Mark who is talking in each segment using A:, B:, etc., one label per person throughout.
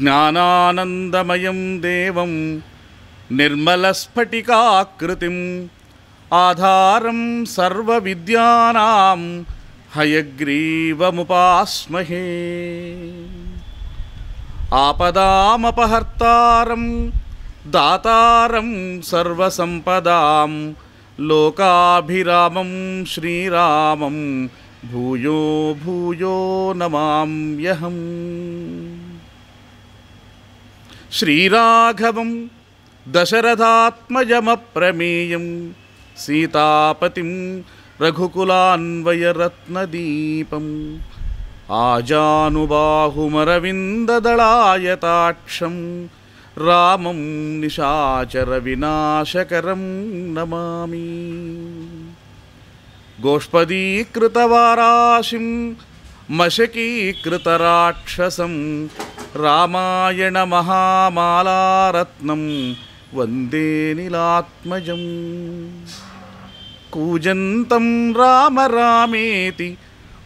A: ज्ञानानन्दमयं देवं निर्मलस्फटिकाकृतिम् आधारं सर्वविद्यानां हयग्रीवमुपास्महे। आपदामपहर्तारम् दातारं सर्वसम्पदां लोकाभिरामं श्रीरामं भूयो भूयो नमाम्यहम् श्रीराघवं दशरथात्मजमप्रमेयं सीतापतिं रघुकुलान्वयरत्नदीपम् आजानुबाहुमरविन्ददलायताक्षम् रामं निशाचरविनाशकरं नमामि। गोष्पदीकृतवाराशिं मशकीकृतराक्षसं रामायणमहामालारत्नं वन्दे निलात्मजम्। कूजन्तं राम रामेति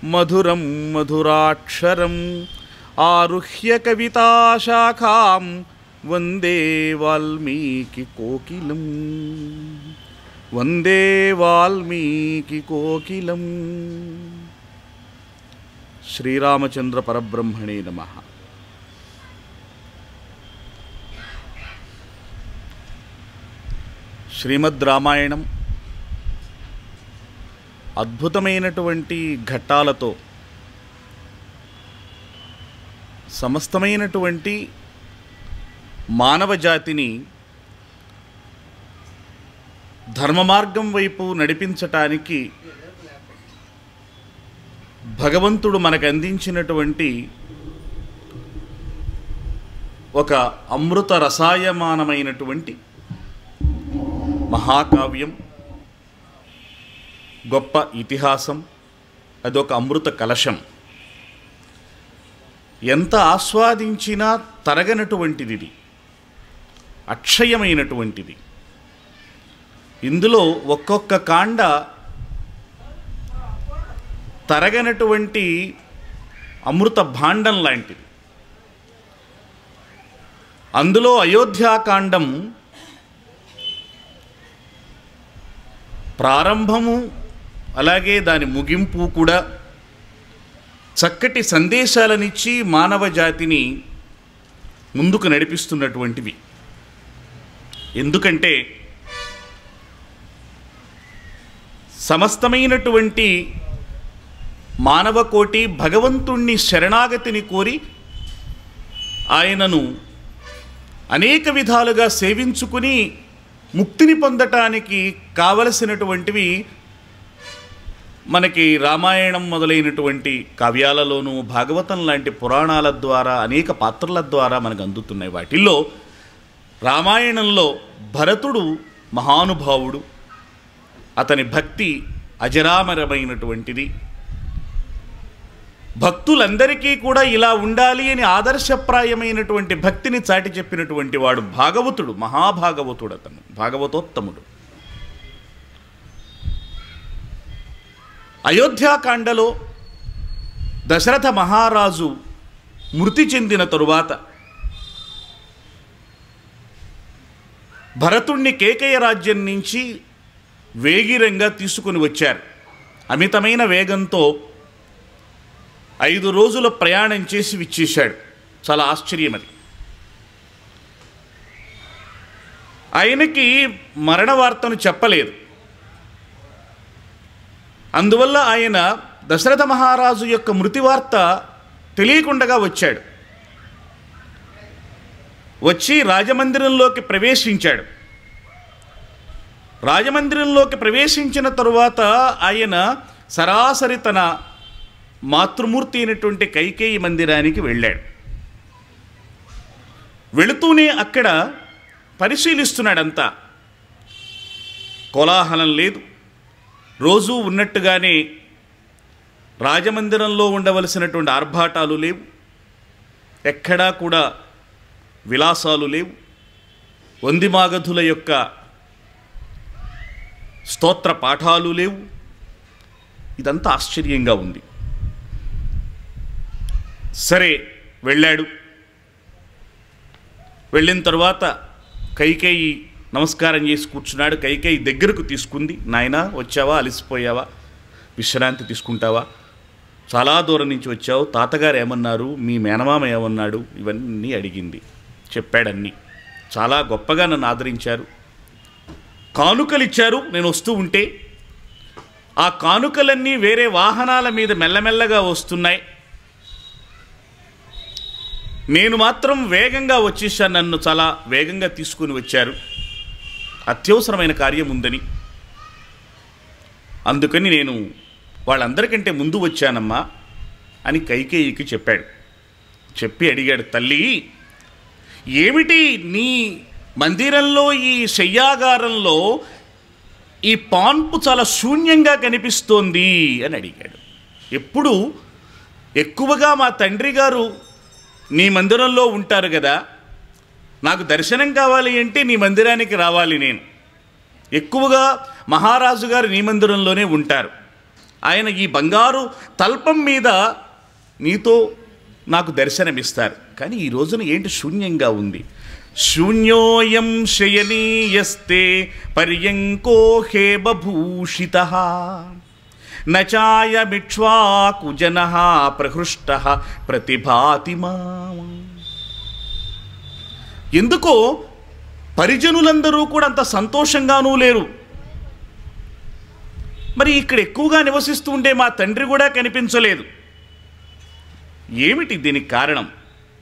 A: मधुरं मधुराक्षरम् आरुह्य कविताशाखां వందే వాల్మీకి కోకిలం. వందే వాల్మీకి కోకిలం. శ్రీరామచంద్ర పరబ్రహ్మణే నమ. శ్రీమద్ రామాయణం అద్భుతమైనటువంటి ఘట్టాలతో సమస్తమైనటువంటి మానవ జాతిని ధర్మ మార్గం వైపు నడిపించటానికి భగవంతుడు మనకు అందించినటువంటి ఒక అమృత రసాయమానమైనటువంటి మహాకావ్యం గొప్ప ఇతిహాసం అదొక అమృత కలశం. ఎంత ఆస్వాదించినా తరగనటువంటిది ఇది. అక్షయమైనటువంటిది. ఇందులో ఒక్కొక్క కాండ తరగనటువంటి అమృత భాండం లాంటిది. అందులో అయోధ్యాకాండం ప్రారంభము అలాగే దాని ముగింపు కూడా చక్కటి సందేశాలనిచ్చి మానవ జాతిని ముందుకు నడిపిస్తున్నటువంటివి. ఎందుకంటే సమస్తమైనటువంటి మానవ కోటి భగవంతుణ్ణి శరణాగతిని కోరి ఆయనను అనేక విధాలుగా సేవించుకుని ముక్తిని పొందటానికి కావలసినటువంటివి మనకి రామాయణం మొదలైనటువంటి కావ్యాలలోనూ భాగవతం లాంటి పురాణాల ద్వారా అనేక పాత్రల ద్వారా మనకు అందుతున్నాయి. వాటిల్లో రామాయణంలో భరతుడు మహానుభావుడు. అతని భక్తి అజరామరమైనటువంటిది. భక్తులందరికీ కూడా ఇలా ఉండాలి అని ఆదర్శప్రాయమైనటువంటి భక్తిని చాటి చెప్పినటువంటి వాడు భాగవతుడు మహాభాగవతుడు అతను భాగవతోత్తముడు. అయోధ్యాకాండలో దశరథ మహారాజు మృతి చెందిన తరువాత భరతుణ్ణి కేకయ రాజ్యం నుంచి వేగిరంగా తీసుకుని వచ్చారు. అమితమైన వేగంతో ఐదు రోజుల ప్రయాణం చేసి విచ్చేశాడు. చాలా ఆశ్చర్యం అది. ఆయనకి మరణ వార్తను చెప్పలేదు. అందువల్ల ఆయన దశరథ మహారాజు యొక్క మృతి వార్త తెలియకుండా వచ్చాడు. వచ్చి రాజమందిరంలోకి ప్రవేశించాడు. రాజమందిరంలోకి ప్రవేశించిన తరువాత ఆయన సరాసరి తన మాతృమూర్తి అయినటువంటి కైకేయి మందిరానికి వెళ్ళాడు. వెళుతూనే అక్కడ పరిశీలిస్తున్నాడంతా. కోలాహలం లేదు. రోజూ ఉన్నట్టుగానే రాజమందిరంలో ఉండవలసినటువంటి ఆర్భాటాలు లేవు. ఎక్కడా కూడా విలాసాలు లేవు. వందిమాగధుల యొక్క స్తోత్ర పాఠాలు లేవు. ఇదంతా ఆశ్చర్యంగా ఉంది. సరే వెళ్ళాడు. వెళ్ళిన తర్వాత కైకేయి నమస్కారం చేసి కూర్చున్నాడు. కైకేయి దగ్గరకు తీసుకుంది. నాయనా వచ్చావా? అలసిపోయావా? విశ్రాంతి తీసుకుంటావా? చాలా దూరం నుంచి వచ్చావు. తాతగారు ఏమన్నారు? మీ మేనమామ ఏమన్నాడు? ఇవన్నీ అడిగింది. చెప్పాడన్నీ. చాలా గొప్పగా నన్ను ఆదరించారు. కానుకలు ఇచ్చారు నేను వస్తూ ఉంటే. ఆ కానుకలన్నీ వేరే వాహనాల మీద మెల్లమెల్లగా వస్తున్నాయి. నేను మాత్రం వేగంగా వచ్చేసాను నన్ను చాలా వేగంగా తీసుకుని వచ్చారు. అత్యవసరమైన కార్యం ఉందని. అందుకని నేను వాళ్ళందరికంటే ముందు వచ్చానమ్మా అని కైకేయికి చెప్పాడు. చెప్పి అడిగాడు తల్లి ఏమిటి నీ మందిరంలో ఈ శయ్యాగారంలో ఈ పాన్పు చాలా శూన్యంగా కనిపిస్తోంది అని అడిగాడు. ఎప్పుడు? ఎక్కువగా మా తండ్రి గారు నీ మందిరంలో ఉంటారు కదా నాకు దర్శనం కావాలి అంటే నీ మందిరానికి రావాలి నేను. ఎక్కువగా మహారాజు గారు నీ మందిరంలోనే ఉంటారు. ఆయన ఈ బంగారు తల్పం మీద నీతో నాకు దర్శనమిస్తారు. కానీ ఈ రోజున ఏంటి శూన్యంగా ఉంది? శూన్యోయం శయనీయస్తే పర్యంకో హే బభూషిత. నచాయమిక్ష్వాకుజన ప్రహృష్ట ప్రతిభాతి ఎందుకో పరిజనులందరూ కూడా అంత సంతోషంగానూ లేరు. మరి ఇక్కడ ఎక్కువగా నివసిస్తూ ఉండే మా తండ్రి కూడా కనిపించలేదు. ఏమిటి దీనికి కారణం?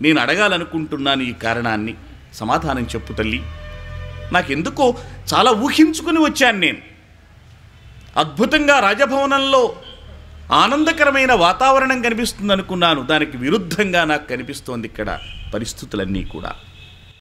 A: నేను అడగాలనుకుంటున్నాను ఈ కారణాన్ని. సమాధానం చెప్పు తల్లి. నాకెందుకో చాలా ఊహించుకుని వచ్చాను నేను. అద్భుతంగా రాజభవనంలో ఆనందకరమైన వాతావరణం కనిపిస్తుంది అనుకున్నాను దానికి విరుద్ధంగా నాకు కనిపిస్తోంది ఇక్కడ పరిస్థితులన్నీ కూడా.